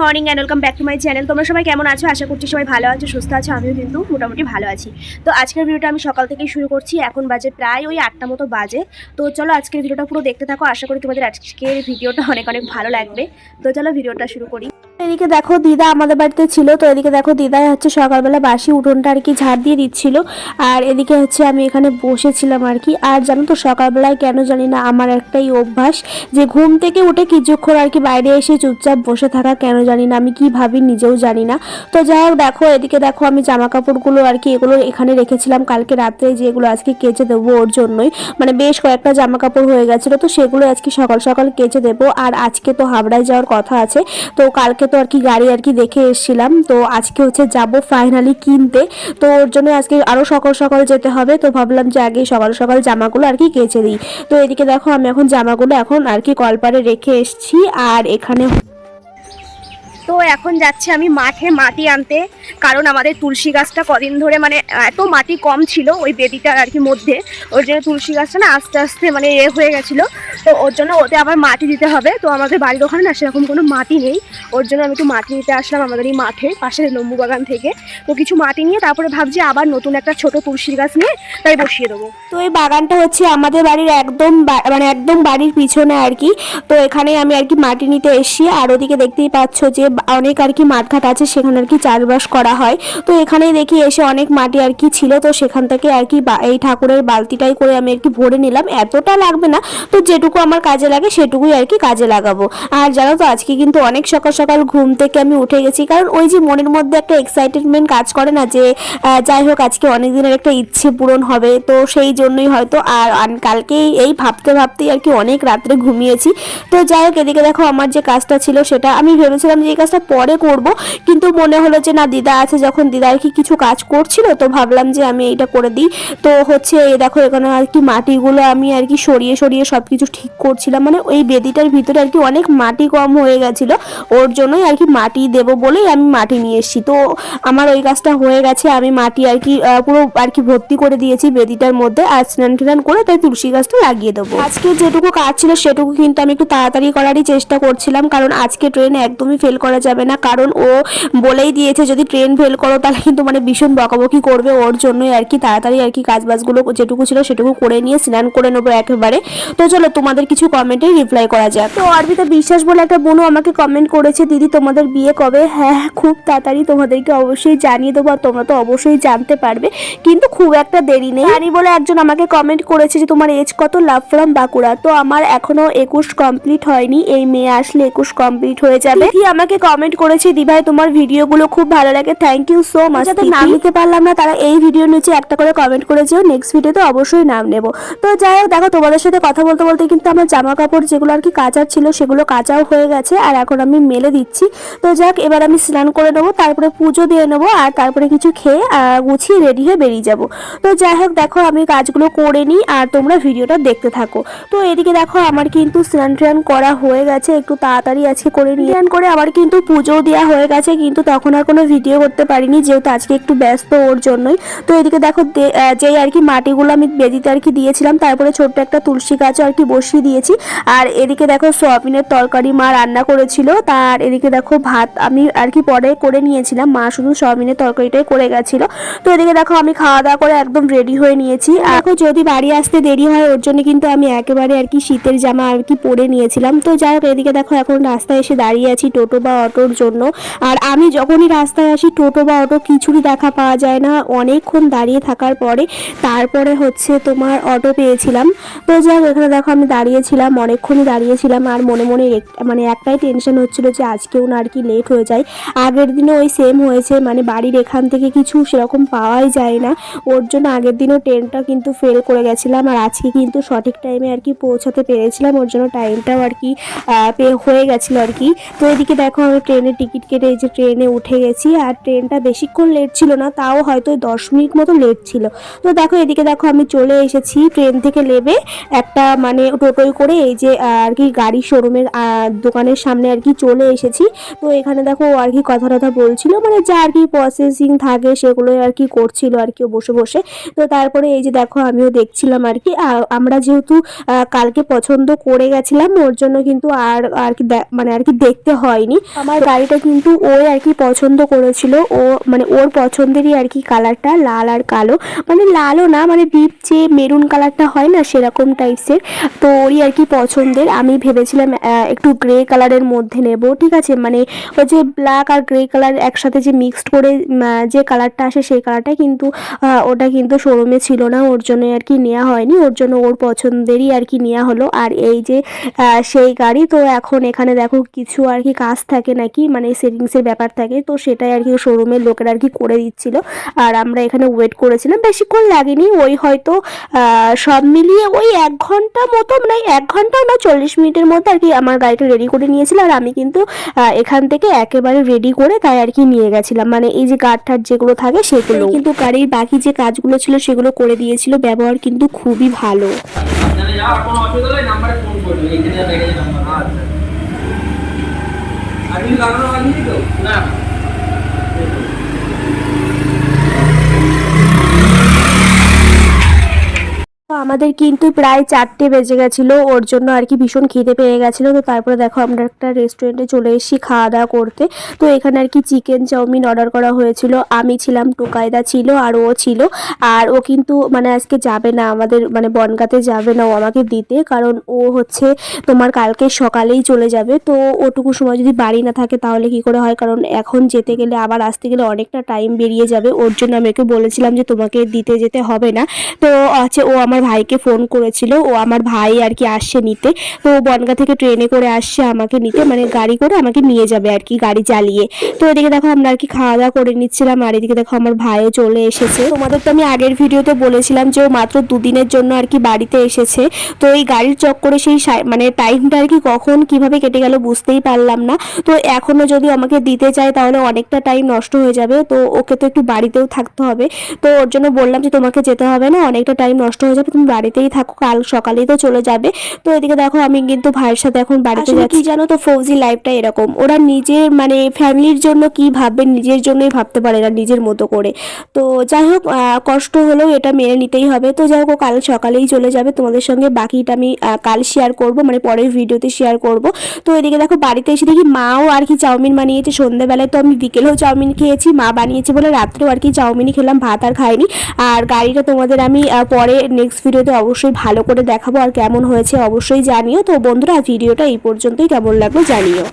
Morning and welcome back to my channel তোমরা সবাই কেমন আছো? আশা করছি সবাই ভালো আছো, সুস্থ আছো, আমিও কিন্তু মোটামুটি ভালো আছি। তো আজকের ভিডিওটা আমি সকাল থেকেই শুরু করছি, এখন বাজে প্রায় ওই আটটা মতো বাজে। তো চলো আজকের ভিডিওটা পুরো দেখতে থাকো, আশা করি তোমাদের আজকের ভিডিওটা অনেক অনেক ভালো লাগবে। তো চলো ভিডিওটা শুরু করি। এদিকে দেখো দিদা আমাদের বাড়িতে ছিল, তো এদিকে দেখো দিদাই হচ্ছে সকালবেলা বাসি উঠোনটা আর কি ঝাড় দিয়ে দিচ্ছিল। আর এদিকে হচ্ছে আমি এখানে বসেছিলাম আর কি। আর জানো তো সকালবেলায় কেন জানি না আমার একটাই অভ্যাস যে ঘুম থেকে উঠে কিছুক্ষণ আর কি বাইরে এসে চুপচাপ বসে থাকা কেন জানি না, আমি কি ভাবি নিজেও জানি না। তো যাই হোক দেখো, এদিকে দেখো আমি জামা কাপড়গুলো আর কি এগুলো এখানে রেখেছিলাম কালকে রাত্রে যেগুলো আজকে কেচে দেবো ওর জন্যই। মানে বেশ কয়েকটা জামা কাপড় হয়ে গেছিল, তো সেগুলো আজকে সকাল সকাল কেচে দেবো। আর আজকে তো হাবড়ায় যাওয়ার কথা আছে, তো কালকে তো আর কি গাড়ি আর কি দেখে এসেছিলাম। তো আজকে হচ্ছে যাব ফাইনালি কিনতে। তো ওর জন্য আজকে আরও সকাল সকাল যেতে হবে। তো ভাবলাম যে আগে সকাল সকাল জামাগুলো আর কি কেচে দিই। তো এদিকে দেখো আমি এখন জামাগুলো এখন আর কি কলপারে রেখে এসেছি। আর এখানে তো এখন যাচ্ছি আমি মাঠে মাটি আনতে, কারণ আমাদের তুলসী গাছটা কদিন ধরে মানে এত মাটি কম ছিল ওই বেদিটার আর কি মধ্যে, ওর জন্য তুলসী গাছটা না আস্তে আস্তে মানে এ হয়ে গেছিল। তো ওর জন্য ওতে আবার মাটি দিতে হবে, তো আমাদের বাড়ির ওখানে না সেরকম কোনো মাটি নেই। ওর জন্য আমি একটু মাটি নিতে আসলাম আমাদের এই মাঠে, পাশের লম্বু বাগান থেকে। তো কিছু মাটি নিয়ে তারপরে ভাবছি আবার নতুন একটা ছোট তুলসী গাছ নিয়ে তাই বসিয়ে দেবো। তো এই বাগানটা হচ্ছে আমাদের বাড়ির একদম মানে একদম বাড়ির পিছনে আর কি। তো এখানে আমি আর কি মাটি নিতে এসি আর ওদিকে দেখতেই পাচ্ছ যে অনেক আর কি মাঠঘাট আছে, সেখানে আর কি চাষবাস করা হয়। তো এখানেই দেখি এসে অনেক মাটি আর কি ছিল, তো সেখান থেকে আর কি এই ঠাকুরের বালতিটাই করে আমি আর কি ভরে নিলাম। এতটা লাগবে না, তো যেটুকু আমার কাজে লাগে সেটুকুই আর কি কাজে লাগাবো। আর জানো তো, আজকে কিন্তু অনেক সকাল সকাল ঘুম থেকে আমি উঠে গেছি, কারণ ওই যে মনের মধ্যে একটা এক্সাইটেডমেন্ট কাজ করে না যে যাই হোক, আজকে অনেক দিনের একটা ইচ্ছে পূরণ হবে, তো সেই জন্যই হয়তো আর আন- কালকে এই ভাবতে ভাবতেই আর কি অনেক রাত্রে ঘুমিয়েছি। তো যাই হোক, এদিকে দেখো আমার যে কাজটা ছিল সেটা, আমি ভেবেছিলাম যে এই কাজটা পরে করব। কিন্তু মনে হলো যে, না, দিদা আছে, যখন দিদা আর কি কিছু কাজ করছিল, তো ভাবলাম যে, আমি এইটা করে দিই। তো হচ্ছে এই দেখো, এখানে আর কি মাটিগুলো আমি আর কি সরিয়ে সরিয়ে সব কিছু ঠিক করছিলাম। মানে ওই বেদিটার ভিতরে আর কি অনেক মাটি কম হয়ে গেছিল। ওর জন্যই আর কি মাটি দেবো বলেই আমি মাটি নিয়ে এসেছি। তো আমার ওই কাজটা হয়ে গেছে। আমি মাটি আর কি পুরো আর কি ভর্তি করে দিয়েছি বেদিটার মধ্যে আর স্নান টান করে তাই তুলসী গাছটা লাগিয়ে দেবো। আজকে যেটুকু কাজ ছিল, সেটুকু কিন্তু আমি একটু তাড়াতাড়ি করারই চেষ্টা করছিলাম। কারণ আজকে ট্রেন একদমই ফেল করা যাবে না। কারণ ও বলেই দিয়েছে যদি ট্রেন ফেল করো তাহলে কিন্তু মানে ভীষণ বকাবকি করবে ওর জন্যই আর কি। তাড়াতাড়ি আর কি কাজ বাজগুলো যেটুকু ছিল সেটুকু করে নিয়ে স্নান করে নেব একেবারে। তো চলো তোমাদের কিছু কমেন্টে রিপ্লাই করা যাক। তো অর্পিতা বিশ্বাস বলে একটা বোনও আমাকে কমেন্ট করেছে দিদি তোমাদের বিয়ে কবে? হ্যাঁ হ্যাঁ, খুব তাড়াতাড়ি। তোমাদেরকে অবশ্যই জানিয়ে দেবো আর তোমরা তো অবশ্যই জানতে পারবে। কিন্তু খুব একটা দেরি নেই। রানী বলে একজন আমাকে কমেন্ট করেছে যে তোমার এজ কত? Love from Bankura. তো আমার এখনও একুশ কমপ্লিট হয়নি। এই মেয়ে আসলে একুশ কমপ্লিট হয়ে যাবে। আমাকে কমেন্ট করেছে দিভাই তোমার ভিডিওগুলো খুব ভালো লাগে। থ্যাংক ইউ সো মাচ যাদের নাম নিতে পারলাম না তারা এই ভিডিও নিচে একটা করে কমেন্ট করেছে নেক্সট ভিডিওতে অবশ্যই নাম নেব। তো যাই হোক দেখো তোমাদের সাথে কথা বলতে বলতে কিন্তু আমার জামা কাপড় যেগুলো আর কি কাচার ছিল সেগুলো কাঁচাও হয়ে গেছে আর এখন আমি মেলে দিচ্ছি। তো যাক এবার আমি স্নান করে নেব তারপরে পুজো দিয়ে নেব আর তারপরে কিছু খেয়ে গুছিয়ে রেডি হয়ে বেরিয়ে যাব। তো যাই হোক দেখো আমি কাজগুলো করে নিই আর তোমরা ভিডিওটা দেখতে থাকো। তো এদিকে দেখো আমার কিন্তু স্নান ট্রান করা হয়ে গেছে একটু তাড়াতাড়ি আজকে করে নিয়ে করে আমার কিন্তু পুজো দেওয়া হয়ে গেছে, কিন্তু তখন আর কোনো ভিডিও করতে পারিনি, যেহেতু আজকে একটু ব্যস্ত ওর জন্যই। তো এদিকে দেখো যেই আর কি মাটিগুলো আমি বেদিতে আর কি দিয়েছিলাম, তারপরে ছোট্ট একটা তুলসী গাছও আর কি বসিয়ে দিয়েছি। আর এদিকে দেখো সোয়াবিনের তরকারি মা রান্না করেছিল, তার এদিকে দেখো ভাত আমি আর কি পরে করে নিয়েছিলাম, মা শুধু সোয়াবিনের তরকারিটাই করে গেছিল। তো এদিকে দেখো আমি খাওয়া দাওয়া করে একদম রেডি হয়ে নিয়েছি। দেখো যদি বাড়ি আসতে দেরি হয়, ওর জন্য কিন্তু আমি একেবারে আর কি শীতের জামা আর কি পরে নিয়েছিলাম। তো যাই হোক, এদিকে দেখো এখন রাস্তায় এসে দাঁড়িয়ে আছি, টোটো বা অটোর জন্য। আর আমি যখনই রাস্তায় আসি, টোটো বা অটো কিছুরই দেখা পাওয়া যায় না। অনেকক্ষণ দাঁড়িয়ে থাকার পরে তারপরে হচ্ছে তোমার অটো পেয়েছিলাম। তো যাই হোক, এখানে দেখো আমি দাঁড়িয়েছিলাম, অনেকক্ষণই দাঁড়িয়েছিলাম। আর মনে মনে মানে একটাই টেনশন হচ্ছিল যে আজকেও না আর কি লেট হয়ে যায়। আগের দিনও ওই সেম হয়েছে মানে বাড়ির এখান থেকে কিছু সেরকম পাওয়াই যায় না। ওর জন্য আগের দিনও ট্রেনটা কিন্তু ফেল করে গেছিলাম। আর আজকে কিন্তু সঠিক টাইমে আর কি পৌঁছাতে পেরেছিলাম। ওর জন্য টাইমটাও আর কি পে, হয়ে গেছিল আর কি। তো এদিকে দেখো আমি ট্রেনের টিকিট কেটে এই যে ট্রেনে উঠে গেছি, আর ট্রেনটা বেশিক্ষণ লেট ছিল না, তাও হয়তো দশ মিনিট মতো লেট ছিল। তো দেখো, এদিকে দেখো আমি চলে এসেছি ট্রেন থেকে নেবে একটা মানে টোটোয় করে এই যে আর কি গাড়ি শোরুমের দোকানের সামনে আর কি চলে এসেছি। তো এখানে দেখো আর কি কথা টথা বলছিল মানে যা আর কি প্রসেসিং থাকে সেগুলো আর কি করছিল আর কি বসে বসে। তো তারপরে এই যে দেখো আমিও দেখছিলাম আর কি আমরা যেহেতু কালকে পছন্দ করে গেছিলাম, ওর জন্য কিন্তু আর আর কি মানে আর কি দেখতে হয়নি। আমার গাড়িটা কিন্তু ওই আর কি পছন্দ করেছিল। ও মানে ওর পছন্দেরই আর কি কালারটা, লাল আর কালো। মানে লালও না মানে ডিপ যে মেরুন কালারটা হয় না, সেরকম টাইপসের তো ওরই আর কি পছন্দের। আমি ভেবেছিলাম একটু গ্রে কালারের মধ্যে নেব, ঠিক আছে? মানে ওই যে ব্ল্যাক আর গ্রে কালার একসাথে যে মিক্সড করে যে কালারটা আসে সেই কালারটা কিন্তু ওটা কিন্তু শোরুমে ছিল না। ওর জন্য আর কি নেওয়া হয়নি। ওর জন্য ওর পছন্দেরই আর কি নেওয়া হলো। আর এই যে সেই গাড়ি, তো এখন এখানে দেখো কিছু আর কি কাজ থাকে। নাকি? মানে সেভিংসের ব্যাপার থাকে তো সেটাই আর কি শোরুমের লোকেরা আর কি করে দিচ্ছিল। আর আমরা এখানে ওয়েট করেছিলাম বেশিক্ষণ লাগেনি। ওই হয়তো সব মিলিয়ে ওই এক ঘণ্টা মতো মানে এক ঘণ্টা না চল্লিশ মিনিটের মধ্যে আর কি আমার গাড়িটা রেডি করে নিয়েছিল। আর আমি কিন্তু এখান থেকে একেবারে রেডি করে তাই আর কি নিয়ে গেছিলাম। মানে এই যে গার্ড ঠাট যেগুলো থাকে সেগুলো। কিন্তু গাড়ির বাকি যে কাজগুলো ছিল সেগুলো করে দিয়েছিল। ব্যবহার কিন্তু খুবই ভালো। কোনো অসুবিধা হলে নাম্বারে ফোন করবে এইখানে যা নাম্বার আর লাগানো হয়নি তো? না তো আমাদের কিন্তু প্রায় চারটে বেজে গেছিল, ওর জন্য আর কি ভীষণ খিদে পেয়ে গেছিল। তো তারপরে দেখো আমরা একটা রেস্টুরেন্টে চলে এসেছি খাওয়া দাওয়া করতে। তো এখানে আর কি চিকেন চাউমিন অর্ডার করা হয়েছিল। আমি ছিলাম টুকায়দা ছিল আর ও ছিল। আর ও কিন্তু মানে আজকে যাবে না, আমাদের মানে বনগাতে যাবে না ও আমাকে দিতে। কারণ ও হচ্ছে তোমার কালকে সকালেই চলে যাবে। তো ওটুকু সময় যদি বাড়ি না থাকে তাহলে কি করে হয়? কারণ এখন যেতে গেলে, আবার আসতে গেলে অনেকটা টাইম বেরিয়ে যাবে। ওর জন্য আমি ওকে বলেছিলাম যে তোমাকে দিতে যেতে হবে না। তো আছে ও আমার ভাইকে ফোন করেছিল। ও আমার ভাই আর কি আসছে নিতে। তো ও বনগা থেকে ট্রেনে করে আসছে আমাকে নিতে। মানে গাড়ি করে আমাকে নিয়ে যাবে আর কি গাড়ি চালিয়ে। তো এদিকে দেখো আমরা আর কি খাওয়া দাওয়া করে নিচ্ছিলাম। আর এদিকে দেখো আমার ভাইও চলে এসেছে। তোমাদের তো আমি আগের ভিডিওতে বলেছিলাম যে ও মাত্র দুদিনের জন্য আর কি বাড়িতে এসেছে। তো এই গাড়ির চক্করে সেই মানে টাইমটা আর কি কখন কীভাবে কেটে গেল বুঝতেই পারলাম না। তো এখনও যদি আমাকে দিতে চায় তাহলে অনেকটা টাইম নষ্ট হয়ে যাবে। তো ওকে তো একটু বাড়িতেও থাকতে হবে। তো ওর জন্য বললাম যে তোমাকে যেতে হবে না। অনেকটা টাইম নষ্ট হয়ে যাবে। তুমি বাড়িতেই থাকো কাল সকালেই তো চলে যাবে। তো এদিকে দেখো আমি কিন্তু ভাইয়ের সাথে এখন বাড়িতে যাচ্ছি কি জানো তো ফৌজি লাইফটা এরকম। ওরা নিজের মানে ফ্যামিলির জন্য কি ভাববে নিজের জন্যই ভাবতে পারে না নিজের মতো করে। তো যাই হোক কষ্ট হলেও এটা মেনে নিতেই হবে। তো যাই হোক ও কাল সকালেই চলে যাবে। তোমাদের সঙ্গে বাকিটা আমি কাল শেয়ার করব মানে পরের ভিডিওতে শেয়ার করব। তো এদিকে দেখো বাড়িতে এসে দেখি মাও আর কি চাউমিন বানিয়েছে। সন্ধ্যেবেলায় তো আমি বিকেলেও চাউমিন খেয়েছি মা বানিয়েছে বলে রাত্রেও আর কি চাউমিনই খেলাম ভাত আর খাইনি। আর গাড়িটা তোমাদের আমি পরে পরে নেক্সট ভিডিওতে অবশ্যই ভালো করে দেখাবো আর কেমন হয়েছে অবশ্যই জানিও। তো বন্ধুরা, ভিডিওটা এই পর্যন্তই। কেমন লাগল জানিও।